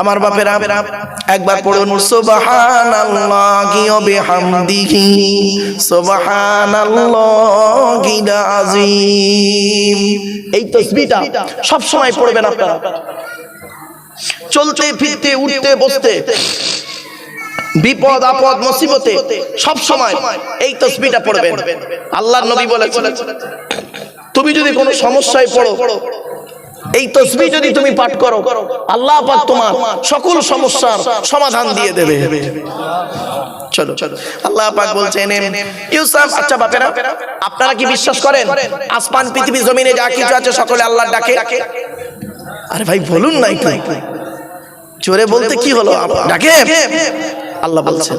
আমার বাপেরা, একবার পড়ুন, সুবহানাল্লাহি এই সব সময় পড়বেন আপনারা। চলতে, ফিরতে, উঠতে, বসতে, বিপদ, আপদ, মুসিবতে সব সময় এই তসবিটা পড়বেন। নবী বলেছেন, তুমি যদি কোনো সমস্যায় পড়ো এই তসবি যদি তুমি পাঠ করো আল্লাহ পাক তোমার সকল সমস্যার সমাধান দিয়ে দেবে। চলো। চলো। আল্লাহ পাক বলছেন ইউসাফ আচ্ছা বাপেরা আপনারা কি বিশ্বাস করেন? আসমান পৃথিবী জমিনে যা কিছু আছে সকলে আল্লাহর ডাকে। আরে ভাই বলুন না একটু। জোরে বলতে কি হলো? ডাকে। আল্লাহ বলছেন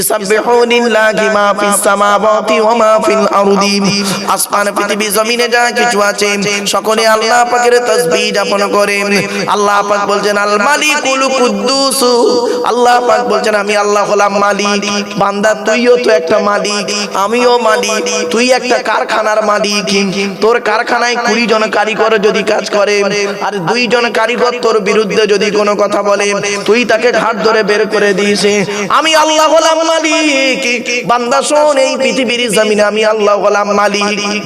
ইসাববিহু লিল্লাহি মা ফিস সামাওয়াতি ওয়া মা ফিল আরদি। আসমান, পৃথিবী, জমিনে যা কিছু আছে, সকলে আল্লাহ পাকের তাসবিহ যাপন করে আল্লাহ পাক বলছেন, আল মালিকুল কুদ্দুস। আল্লাহ পাক বলছেন, আমি আল্লাহ হলাম মালিক। বান্দা, তুইও তো একটা মালিক। আমিও মালিক। তুই একটা কারখানার মালিক। তোর কারখানায় কুড়ি জন কারিগর যদি কাজ করে, আর দুইজন কারিগর তোর বিরুদ্ধে যদি কোনো কথা বলে, তুই তাকে ঘাট ধরে বের করে দিস আমি আল্লাহ হলাম মালিক। বান্দা শোন এই পৃথিবীর জমিনে আমি আল্লাহ মালিক।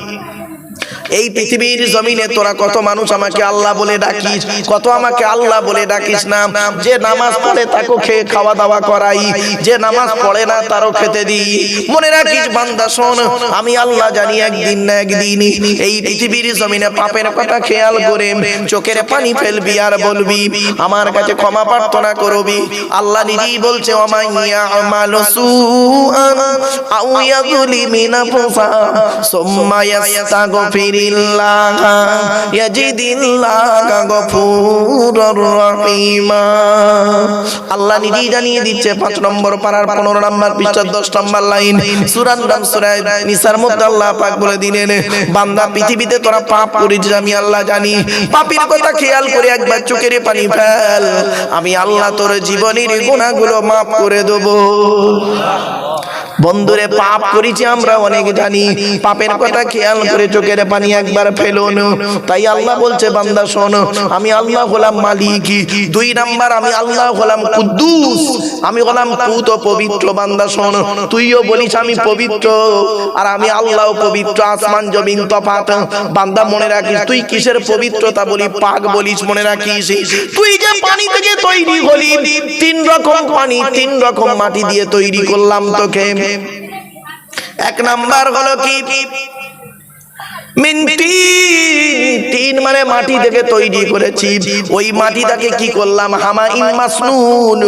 এই পৃথিবীর জমিনে তোরা কত মানুষ আমাকে আল্লাহ বলে ডাকিস, কত আমাকে আল্লাহ বলে ডাকিস না যে নামাজ পড়ে তাকে খেয়ে খাওয়া দাওয়া করাই, যে নামাজ পড়ে না তারও খেতে দিই। মনে রাখিস বান্দা, শোন, আমি আল্লাহ জানি একদিন না একদিন এই পৃথিবীর জমিনে পাপের কথা খেয়াল করে চোখের পানি ফেলবি আর বলবি, আমার কাছে ক্ষমা প্রার্থনা করবি। আল্লাহ নিজেই বলছে ওমাইয়া আমালু সুআন আউ ইয়াযলিমি নাফসা সুম্মা আল্লাহ নিজেই জানিয়ে দিচ্ছে পাঁচ নম্বর পারার পনেরো নম্বর পৃষ্ঠা দশ নম্বর লাইন। সুরান নাম সুরায় নিসার মধ্যে আল্লাহ পাক বলে দিলেন, বান্দা পৃথিবীতে তোরা পাপ করেছিস আমি আল্লাহ জানি। পাপের কথা খেয়াল করে একবার চোখের পানি ফেল। আমি আল্লাহ তোর জীবনের গুণাগুলো মাফ করে দেবো। বন্ধুরে পাপ করেছি আমরা অনেক জানি। পাপের কথা খেয়াল করে চোখের পানি একবার ফেলুন। তাই আল্লাহ বলছে বান্দা শোন আমি আল্লাহ হলাম মালিক। দুই নাম্বার আমি আল্লাহ হলাম কুদ্দুস। আমি হলাম পুত পবিত্র বান্দা শোন। তুইও বলিস আমি পবিত্র। আর আমি আল্লাহ পবিত্র আসমান জমিন তফাত। বান্দা মনে রাখিস তুই কিসের পবিত্রতা বলি পাক বলিস মনে রাখিস। তুই যে পানি থেকে তৈরি হলি তিন রকম পানি তিন রকম মাটি দিয়ে তৈরি করলাম তোকে এক নাম্বার হলো কি? মিনটি তিন মানে মাটি থেকে তৈরি করেছি। ওই মাটিটাকে কি করলাম? হামা ইমাসনুন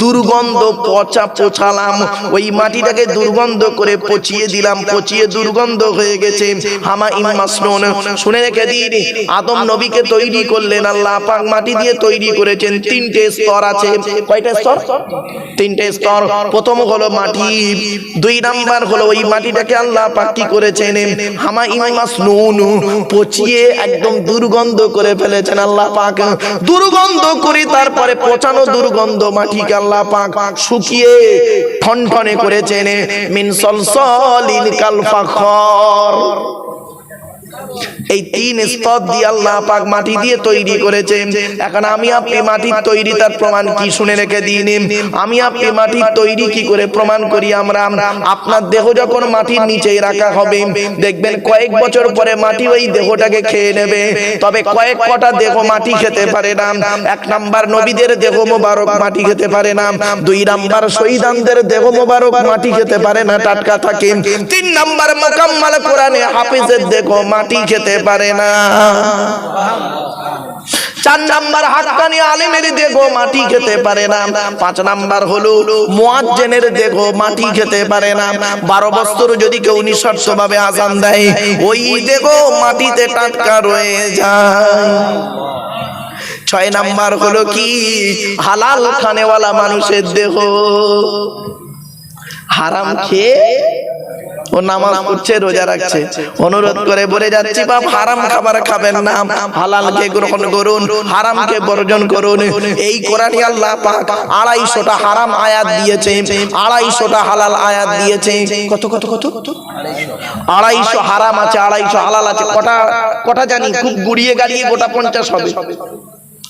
দুর্গন্ধ পচা পোছালাম ওই মাটিটাকে দুর্গন্ধ করে পচিয়ে দিলাম। পচিয়ে দুর্গন্ধ হয়ে গেছে। হামা ইমাসনুন শুনে রেখে দিন, আদম নবীকে তৈরি করলেন আল্লাহ পাক মাটি দিয়ে তৈরি করেছেন। তিনটে স্তর আছে। কয়টা স্তর? তিনটে স্তর। প্রথম হলো মাটি। দুই নাম্বার হলো ওই মাটিটাকে আল্লাহ পাক কি করেছেন? হামা ইমাস নুন পচিয়ে একদম দুর্গন্ধ করে ফেলেছেন আল্লাহ পাক। দুর্গন্ধ করে তারপরে পচানো দুর্গন্ধ মাটিকে আল্লাহ পাক শুকিয়ে ঠনঠনে করেছেন। মিন সলসলিন কাল ফাখর এই তিন স্তর দিয়ে আল্লাহ পাক মাটি দিয়ে তৈরি করেছেন। এখন আমি আপনি মাটির তৈরি তার প্রমাণ কি শুনে রেখে দিন? আমি আপনি মাটির তৈরি কি করে প্রমাণ করি আমরা? আপনার দেহ যখন মাটির নিচে রাখা হবে দেখবেন কয়েক বছর পরে মাটি ওই দেহটাকে খেয়ে নেবে। তবে কয়েক কটা দেহ মাটি খেতে পারে না এক নাম্বার নবীদের দেহ মোবারক মাটি খেতে পারে না দুই নাম্বার শহীদানদের দেহ মোবারক মাটি খেতে পারে না টাটকা থাকে তিন নাম্বার মোকাম্মাল কোরআনে হাফিজের দেহ মাটি খেতে পারে না। চার নাম্বার হাক্কানি আলেমের দেখো মাটি খেতে পারে না। পাঁচ নাম্বার হলো মুয়াজ্জেনের দেখো মাটি খেতে পারে না। বারো বছর যদি কেউ নিঃশর্ত ভাবে আজান দেয়, ওই দেখো মাটিতে টাটকা রয়ে যায়। ছয় নাম্বার হলো কি? হালাল খানেওয়ালা মানুষের দেহ। হারাম খেয়ে ও নামাজ পড়ছে রোজা রাখছে। অনুরোধ করে বলে যাচ্ছি বাপ হারাম খাবার খাবেন না। হালালকে গ্রহণ করুন হারামকে বর্জন করুন। এই কোরআনই আল্লাহ পাক আড়াইশোটা হারাম আয়াত দিয়েছে। আড়াইশোটা হালাল আয়াত দিয়েছে। কত কত কত? আড়াইশো হারাম আছে আড়াইশো হালাল আছে। কটা কটা জানি খুব গুড়িয়ে গাড়িয়ে গোটা পঞ্চাশ হবে।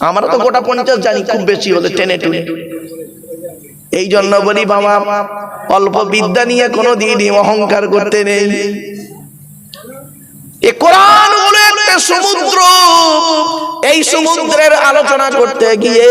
আমরা তো গোটা পঞ্চাশ জানি খুব বেশি হলে টেনে টুনে। এই জন্য বলি বাবা অল্প বিদ্যা নিয়ে কোনো দিনই অহংকার করতে নেই। এ সমুদ্র। এই সমুদ্রের আলোচনা করতে গিয়ে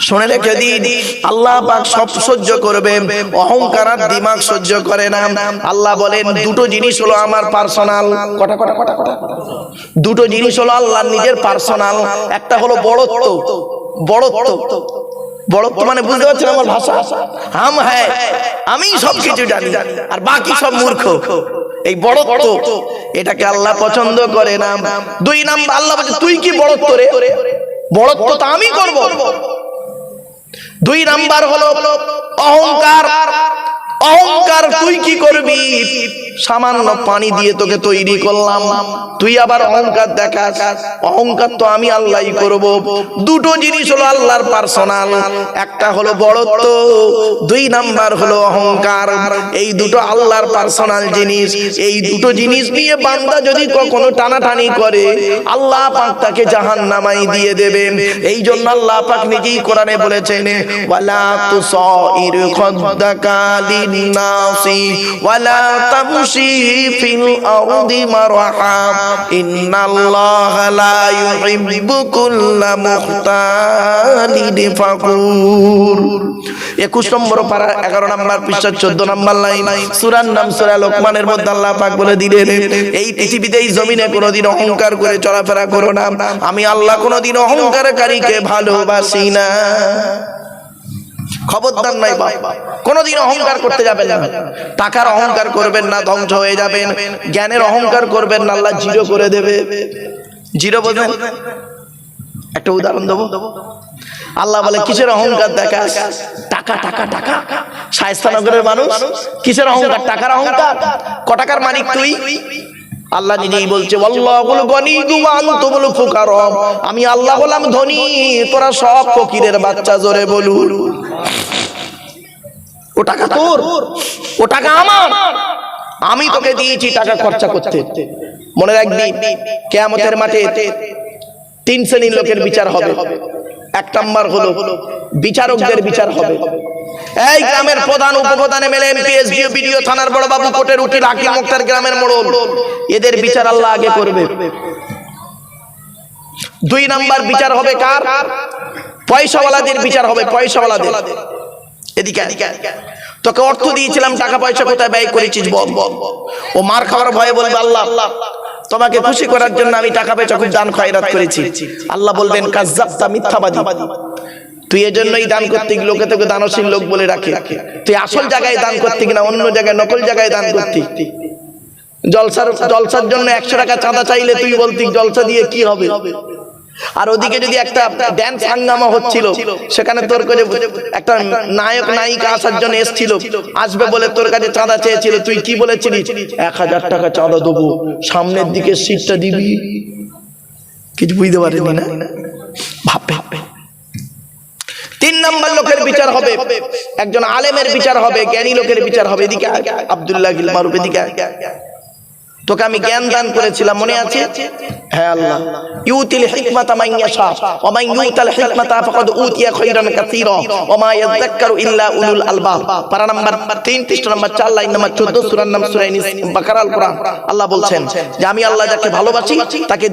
শুনে রেখে দিন। আল্লাহ পাক সব সহ্য করবে। অহংকার আর দিমাগ সহ্য করে না। আল্লাহ বলেন, দুটো জিনিস হলো আমার পার্সোনাল কটা কটা কটা কটা? দুটো জিনিস হলো আল্লাহ নিজের পার্সোনাল একটা হলো বড়ত্ব। বড়ত্ব। বড়ত্ব মানে বুঝতে পারছেন আমার ভাষা? হাম হ্যাঁ আমি সব কিছু জানি। আর বাকি সব মূর্খ। এই বড়ত্ব, এটাকে আল্লাহ পছন্দ করে না। দুই নাম্বার, আল্লাহ তুই কি বড়ত্ব রে? বড়ত্ব তো আমি করব। দুই নাম্বার হলো অহংকার। অহংকার তুই কি করবি? সামান্য পানি দিয়ে তোকে তৈরি করলাম। তুই আবার অহংকার দেখাস। অহংকার তো আমি আল্লাহই করব। দুটো জিনিস হলো আল্লাহর পার্সোনাল। একটা হলো বড়ত্ব, দুই নাম্বার হলো অহংকার। এই দুটো আল্লাহর পার্সোনাল জিনিস। এই দুটো জিনিস নিয়ে বান্দা যদি কখনো টানাটানি করে, আল্লাহ পাক তাকে জাহান্নামাই দিয়ে দেবেন। এই জন্য আল্লাহ পাক নিজেই কোরআনে বলেছেন, ওয়ালা তুসাইর খাদ্দাকা লিন-নাসি ওয়ালা তামশি ফিল আরদি মারহা ইন্নাল্লাহা লা ইউহিব্বু কুল্লা মুখতালিন ফাকুর 21 নম্বর পারা 11 নম্বর পৃষ্ঠা 14 নম্বর লাইন। সূরার নাম সূরা লোকমানের মধ্যে আল্লাহ পাক বলে দিলেন, এই পৃথিবীতে এই জমিনে কোনোদিন অহংকার করে চলাফেরা করো না। আমি আল্লাহ কোনোদিন অহংকারকারীকে ভালোবাসি না। খবরদার নাই বাবা কোনোদিন অহংকার করতে যাবেন না। টাকার অহংকার করবেন না, ধ্বংস হয়ে যাবেন। জ্ঞানের অহংকার করবেন না, আল্লাহ জিরো করে দেবে। জিরো বলবেন একটা উদাহরণ দেবো? আল্লাহ বলে, কিসের অহংকার দেখা টাকা টাকা টাকা। শায়স্তানগরের মানুষ, কিসের অহংকার? টাকার অহংকার। কটাকার টাকার মালিক তুই? আল্লাহ নিজেই বলছে আমি আল্লাহ হলাম ধনী তোরা সব ফকিরের বাচ্চা জোরে বলুন। ও টাকা তোর ও টাকা আমার। আমি তোকে দিয়েছি টাকা খরচা করতে। মনে রাখবি কেয়ামতের মাঠে তিন শ্রেণির লোকের বিচার হবে। এক নাম্বার হলো বিচারকদের বিচার হবে। এই গ্রামের প্রধান উপপ্রধান এমএলএ এমপি, এসডিও, বিডিও, থানার বড় বাবু কোর্টের উকিল আকিল মুক্তার গ্রামের মোড়ল। এদের বিচার আল্লাহ আগে করবে। দুই নাম্বার বিচার হবে কার? পয়সাওয়ালাদের বিচার হবে, পয়সাওয়ালাদের। এদিকে তোকে অর্থ দিয়েছিলাম, টাকা পয়সা কোথায় ব্যয় করেছিস বল। ও মার খাওয়ার ভয়ে বলবে, আল্লাহ, তোমাকে খুশি করার জন্য আমি টাকা পয়সা খুব দান খয়রাত করেছি। আল্লাহ বলবেন, কাজ্জাবতা মিথ্যাবাদী। তুই এজন্যই দান করতে গিয়ে লোকে তোকে দানশীল লোক বলে রাখে। তুই আসল জায়গায় দান করতে কিনা অন্য জায়গায় নকল জায়গায় দান করতি। জলসার জলসার জন্য একশো টাকা চাঁদা চাইলে তুই বলতি জলসা দিয়ে কি হবে? আর ওদিকে যদি একটা ড্যান্স হাঙ্গামা হচ্ছিল সেখানে তোর কাছে একটা নায়ক নায়িকা আসার জন্য এসেছিল। আসবে বলে তোর কাছে চাঁদা চেয়েছিল তুই কি বলেছিলি এক হাজার টাকা চাঁদা দেবো সামনের দিকে সিটটা দিবি। কিছু বুঝতে পারিনি না? ভাববে ভাববে তিন নাম্বার লোকের বিচার হবে। একজন আলেমের বিচার হবে, জ্ঞানী লোকের বিচার হবে। এদিকে আব্দুল্লাহ গিল এদিকে। তোকে আমি জ্ঞান দান করেছিলাম, মনে আছে? হ্যাঁ আল্লাহ। ইউতিল হিকমাতা ইয়াশা, ওয়া ইউতাল হিকমাতা ফাকাদ উতিয়া খায়রান কাসীরা, ওয়া মা ইয়াযাক্কারু ইল্লা উলুল আলবাব। পারা নাম্বার 3 পৃষ্ঠা নাম্বার 4 লাইন নাম্বার 14 সূরার নাম সূরা ইনিস, বাকারা আল কোরআন আল্লাহ বলছেন যে আমি আল্লাহ যাকে ভালোবাসি, তাকে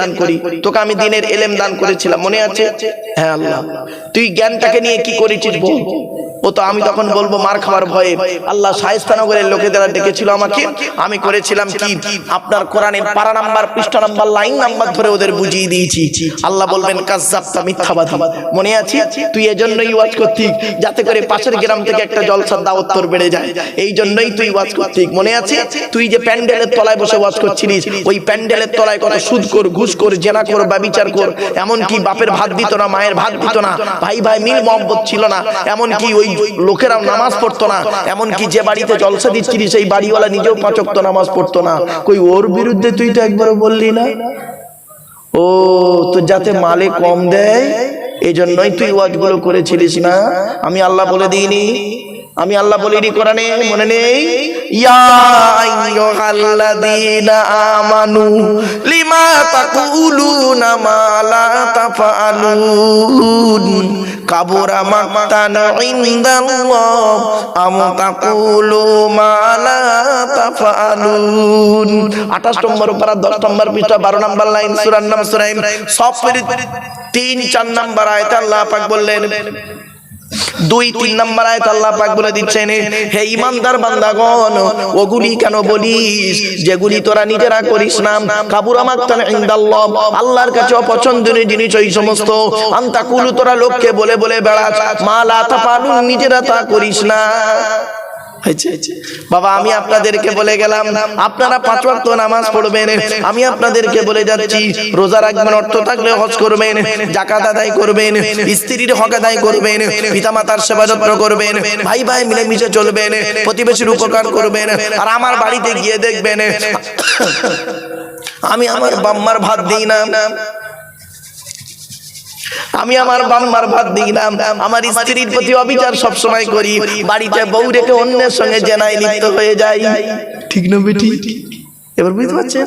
দান করি। তোকে আমি দান করেছিলাম, মনে আছে? হ্যাঁ আল্লাহ। তুই জ্ঞানটাকে নিয়ে কি করেছিস বল ও তো আমি তখন বলব, মার খাওয়ার ভয়ে। আল্লাহ শায়স্তানগরের লোকেরা ডেকেছিল আমাকে, আমি করেছিলাম কি? আপনার পারা নাম্বার, পৃষ্ঠা নাম্বার, লাইন নাম্বার ধরে ওদের বুঝিয়ে দিয়েছি। আল্লাহ বলবেন মিথ্যাবাদী। মনে আছে? তুই এজন্যই ওয়াজ করতিক যাতে করে পাশের গ্রাম থেকে একটা জলসার বেড়ে যায়। এই জন্যই তুই ওয়াজ করতিক মনে আছে? তুই যে প্যান্ডেলের তলায় বসে ওয়াজ করছিলিস, ওই প্যান্ডেলের তলায় কত সুদ কর, ঘুষ কর, জেনা কর কর, এমনকি বাপের ভাত দিত না, মায়ের ভাত দিত না, ভাই ভাই, মিল মহব্বত ছিল না, এমনকি ওই লোকেরাও নামাজ পড়তো না, এমনকি যে বাড়িতে জলসা দিচ্ছিলিস, সেই বাড়িওয়ালা নিজেও পাঁচক্ত নামাজ পড়তো না। কই, ওর বিরুদ্ধে তুই তো একবার বললি না? ও, তো যাতে মালে কম দেয় এই জন্যই তুই ওয়াজগুলো করেছিলিস না? আমি আল্লাহ বলে দিইনি। আমি আল্লাহ বলিনি, কোরআনে মনে নেই? ইয়া আইয়ুহাল্লাযীনা আমানু লিমা কাবুরা মাকতান ইনদাল্লাহ আম তাকুলু মা লা তাফআলুন 28 নম্বর পারা 10 নম্বর পৃষ্ঠা 12 নম্বর লাইন, সূরার নাম সূরা সব তিন, চার নম্বর আয়তা আল্লাহ পাক বললেন দুই, তিন নাম্বার আয়াত আল্লাহ পাক বলে দিচ্ছেন, হে ইমানদার বান্দাগণ, ওগুলি কেন বলিস? যেগুলি তোরা নিজেরা করিস না। কাবুর মাক্তান ইনদাল্লাহ, আল্লাহর কাছে অপছন্দনীয় জিনিস ওই সমস্ত। আন্তাকুলু, তোরা লোককে বলে বলে বেড়াস মা লা তাফালুন, নিজেরা তা করিস না। বাবা আমি আপনাদেরকে বলে গেলাম আপনারা পাঁচ ওয়াক্ত নামাজ পড়বেন। আমি আপনাদেরকে বলে যাচ্ছি রোজা রাখবেন অর্থ থাকলে হজ করবেন জাকাত আদায় করবেন স্ত্রীর হক আদায় করবেন পিতামাতার সেবা যত্ন করবেন ভাই ভাই মিলেমিশে চলবেন প্রতিবেশীর উপকার করবেন আর আমার বাড়িতে গিয়ে দেখবেন। আমি আমার বাম্মার ভাত দিই না। আমি আমার বাম্মার ভাত দিই না আমার স্ত্রীর প্রতি অবিচার সব সময় করি। বাড়িতে বউ রেখে অন্যের সঙ্গে জেনায় লিপ্ত হয়ে যাই ঠিক না বেটি? এবার বুঝতে পারছেন?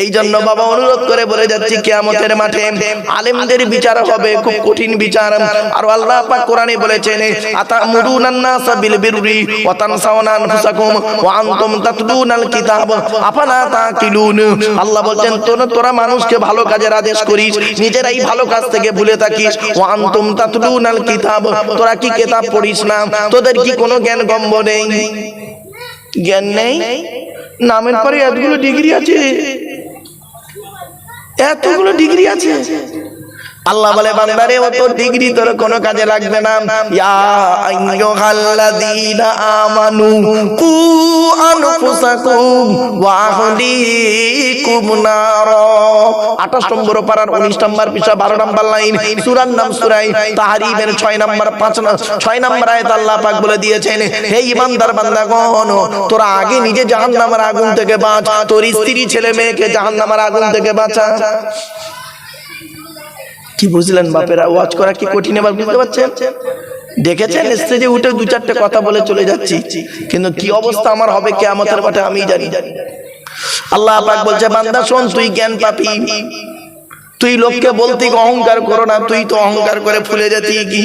এই জন্য বাবা অনুরোধ করে বলে যাচ্ছি, কিয়ামতের মাঠে আলেমদের বিচার হবে, খুব কঠিন বিচার। আর আল্লাহ পাক কোরআনে বলেছেন আতামুরুনান নাসা বিল বিররি ওয়া তানসাউনা আনফুসাকুম ওয়া আনতুম তাতলুনাল কিতাব। আফালা তাকিলুন? আল্লাহ বলছেন তোরা তোরা মানুষকে ভালো কাজের আদেশ করিস, নিজেরাই ভালো কাজ থেকে ভুলে থাকিস। ওয়া আনতুম তাতলুনাল কিতাব। তোরা কি কিতাব পড়িস না? তোদের কি কোনো জ্ঞান গম্ব নেই? জ্ঞান নেই? নামের পরে এতগুলো ডিগ্রি আছে। এতগুলো ডিগ্রি আছে। আল্লাহ বলে বান্দারে অত ডিগ্রি তোর কোনো কাজে লাগবে না। ইয়া আইয়ুহাল্লাযীনা আমানু কু আনফুসাকুম ওয়া আহলিকুম নার। 28 নম্বর পারার 19 নম্বর পিছা 12 নম্বর লাইন সূরার নাম সূরাই তাহরিমের 6 নম্বর 5 6 নম্বর আয়াত আল্লাহ পাক বলে দিয়েছেন হে ইমানদার বান্দাগণ তোরা আগে নিজে জাহান্নামের আগুন থেকে বাঁচ তোর স্ত্রী ছেলে মেয়েকে জাহান্নামের আগুন থেকে বাঁচা। কি বুঝলেন বাপেরা? ওয়াজ করা কি কঠিন এবার বুঝতে পারছেন? দেখেছেন? স্টেজে উঠে দু চারটে কথা বলে চলে যাচ্ছি। কিন্তু কি অবস্থা আমার হবে কেয়ামতের মাঠে আমি জানি। জানি। আল্লাহ পাক বলছে বান্দা শোন তুই জ্ঞান পাপি তুই লোককে বলতি অহংকার করো না, তুই তো অহংকার করে ফুলে যেতি কি?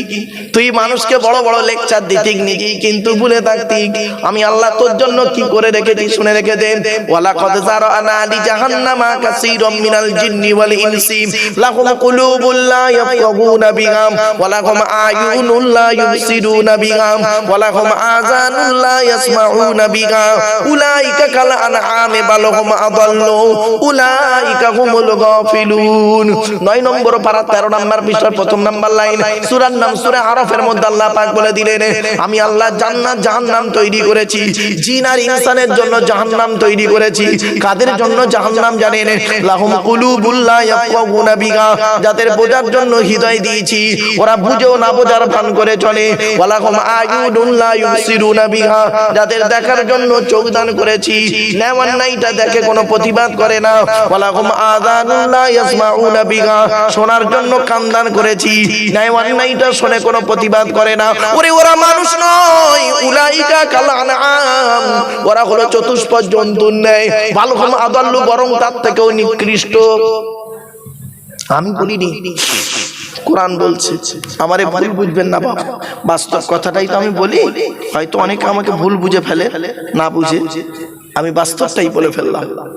তুই মানুষকে বড় বড় লেকচার দিতি নিজেই কিন্তু ভুলে থাকতি আমি আল্লাহ তোর জন্য কি করে রেখেছি শুনে রেখে দে। ওয়ালা কদ জারানা আলি জাহান্নামা কাসীরাম মিনাল জিন্নি ওয়াল ইনসি। লাহুম কুলুবুল লা ইয়াফকাহুনা বিহা ওয়া লাহুম আয়ুনুল লা ইউবসিরুনা বিহা ওয়া লাহুম আযানুল লা ইয়াসমাউনা বিহা উলাইকা কাল আনআমি বাল হুম আদাল্লু। উলাইকা হুমুল গাফিলুন। নয় নম্বর পারা তেরো নম্বর পৃষ্ঠার প্রথম নাম্বার লাইন। সুরার নাম সুরে আরফের মধ্যে আল্লাহ পাক বলে দিলেন, আমি আল্লাহ জান্নাত, জাহান্নাম তৈরি করেছি। জিন আর ইনসানের জন্য জাহান্নাম তৈরি করেছি। কাদের জন্য জাহান্নাম জানেন? লাহুম কুলুবুল লা বিহা। যাদের বোঝার জন্য হৃদয় দিয়েছি, ওরা বুঝেও না বোঝার ভান করে চলে। ওয়ালাহুম আয়ুনুন লা যাদের দেখার জন্য চোখ দান করেছি, নেওয়ার নাইটা দেখে কোনো প্রতিবাদ করে না। ওয়ালাহুম আযানুন লা বিহা শোনার জন্য কান্দান করেছি। শুনে কোনো প্রতিবাদ করে না। ওরে, ওরা মানুষ নয়। উলাইকা কাল আনআম ওরা হলো চতুষ্পদ জন্তুর বরং তার থেকেও নিকৃষ্ট। আমি বলিনি। কোরআন বলছে, আমারে ভুল বুঝবেন না বাবা। বাস্তব কথাটাই তো আমি বলি। হয়তো অনেকে আমাকে ভুল বুঝে ফেলে, না বুঝে। আমি বাস্তবটাই বলে ফেললাম।